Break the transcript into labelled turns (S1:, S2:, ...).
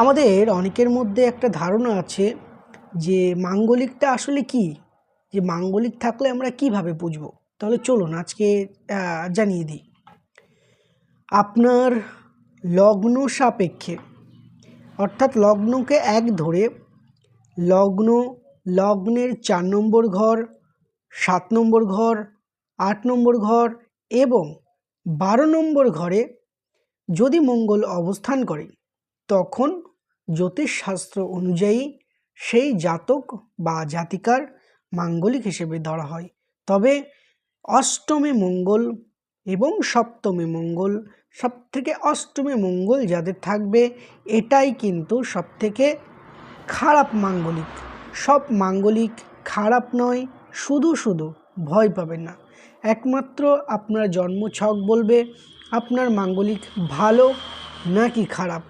S1: আমাদের অনেকের মধ্যে একটা ধারণা আছে যে মাঙ্গলিকটা আসলে কি? যে মাঙ্গলিক থাকলে আমরা কীভাবে বুঝব? তাহলে চলুন আজকে জানিয়ে দিই। আপনার লগ্ন সাপেক্ষে, অর্থাৎ লগ্নকে এক ধরে লগ্ন, লগ্নের চার নম্বর ঘর, সাত নম্বর ঘর, আট নম্বর ঘর এবং বারো নম্বর ঘরে যদি মঙ্গল অবস্থান করে তখন জ্যোতিষশাস্ত্র অনুযায়ী সেই জাতক বা জাতিকার মাঙ্গলিক হিসেবে ধরা হয়। তবে অষ্টমে মঙ্গল এবং সপ্তমে মঙ্গল, সবথেকে অষ্টমে মঙ্গল যাদের থাকবে, এটাই কিন্তু সবথেকে খারাপ মাঙ্গলিক। সব মাঙ্গলিক খারাপ নয়, শুধু শুধু ভয় পাবেন না। একমাত্র আপনার জন্ম ছক বলবে, আপনার মাঙ্গলিক ভালো নাকি খারাপ।